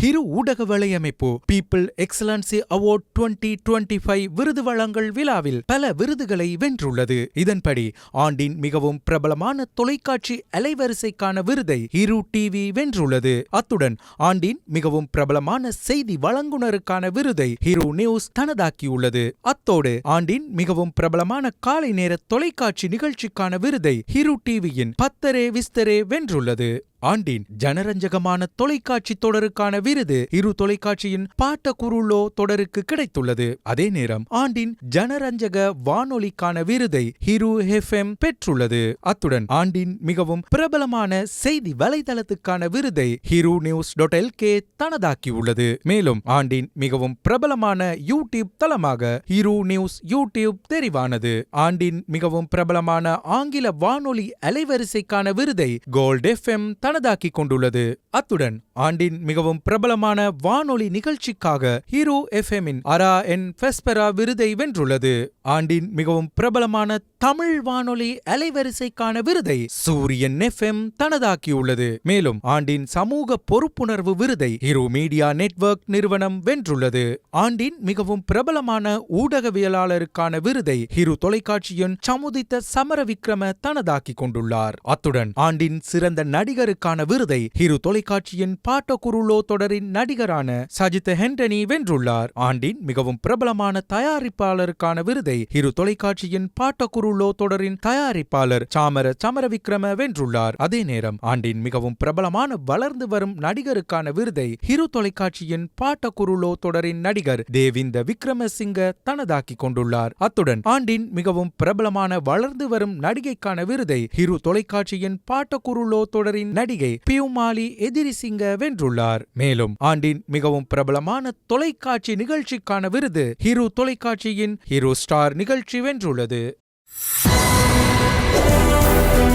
ஹிரு ஊடக வலையமைப்பு people excellency award 2025 விருது வழங்கல் விழாவில் பல விருதுகளை வென்றுள்ளது. இதன்படி ஆண்டின் மிகவும் பிரபலமான தொலைக்காட்சி அலைவரிசைக்கான விருதை ஹிரு டிவி வென்றுள்ளது. அத்துடன் ஆண்டின் மிகவும் பிரபலமான செய்தி வழங்குனருக்கான விருதை ஹிரு நியூஸ் தனதாக்கியுள்ளது. அத்தோடு ஆண்டின் மிகவும் பிரபலமான காலை நேர தொலைக்காட்சி நிகழ்ச்சிக்கான விருதை ஹிரு டிவியின் பத்தரே விஸ்தரே வென்றுள்ளது. ஆண்டின் ஜனரஞ்சகமான தொலைக்காட்சி தொடருக்கான விருது இரு தொலைக்காட்சியின் பாட்ட குருளோ தொடருக்கு கிடைத்துள்ளது. அதே நேரம் ஆண்டின் ஜனரஞ்சக வானொலிக்கான விருதை ஹிரு எஃப்எம் பெற்றுள்ளது. அத்துடன் ஆண்டின் மிகவும் பிரபலமான செய்தி வலைதளத்துக்கான விருதை ஹிரு நியூஸ் டாட் எல்கே தனதாக்கியுள்ளது. மேலும் ஆண்டின் மிகவும் பிரபலமான யூடியூப் தளமாக ஹிரு நியூஸ் யூடியூப் தெரிவானது. ஆண்டின் மிகவும் பிரபலமான ஆங்கில வானொலி அலைவரிசைக்கான விருதை கோல்ட் எஃப்எம் தனதாக்கிக் கொண்டுள்ளது அத்துடன் ஆண்டின் மிகவும் பிரபலமான வானொலி நிகழ்ச்சிக்காக ஹீரோ எஃப்எம்மின் அரா என் ஃபெஸ்பெரா விருதை வென்றுள்ளது. ஆண்டின் மிகவும் பிரபலமான தமிழ் வானொலி அலைவரிசைக்கான விருதை சூரியன் எஃப்எம் தனதாக்கியுள்ளது. மேலும் ஆண்டின் சமூக பொறுப்புணர்வு விருதை ஹீரோ மீடியா நெட்வொர்க் நிறுவனம் வென்றுள்ளது. ஆண்டின் மிகவும் பிரபலமான ஊடகவியலாளருக்கான விருதை ஹிரு தொலைக்காட்சியின் சமுதித்த சமர விக்ரம தனதாக்கிக் கொண்டுள்ளார். அத்துடன் ஆண்டின் சிறந்த நடிகருக்கான விருதை ஹிரு தொலைக்காட்சியின் பாட்ட குருளோ தொடரின் நடிகரான சஜித் ஹென்டனி வென்றுள்ளார். ஆண்டின் மிகவும் பிரபலமான தயாரிப்பாளருக்கான விருதை ஹிரு தொலைக்காட்சியின் பாட்ட குருளோ தொடரின் தயாரிப்பாளர் சாமர சமர விக்ரம வென்றுள்ளார். அதே நேரம் ஆண்டின் மிகவும் பிரபலமான வளர்ந்து வரும் நடிகருக்கான விருதை ஹிரு தொலைக்காட்சியின் பாட்டகுருளோ தொடரின் நடிகர் தேவிந்த விக்ரமசிங்க தனதாக்கிக் கொண்டுள்ளார். அத்துடன் ஆண்டின் மிகவும் பிரபலமான வளர்ந்து வரும் நடிகைக்கான விருதை ஹிரு தொலைக்காட்சியின் பாட்டகுருளோ தொடரின் நடிகை பியூமாலி எதிரிசிங்க வென்றுள்ளார். மேலும் ஆண்டின் மிகவும் பிரபலமான தொலைக்காட்சி நிகழ்ச்சிக்கான விருது ஹிரு தொலைக்காட்சியின் ஹீரோ ஸ்டார் நிகழ்ச்சி வென்றுள்ளது. Thank you.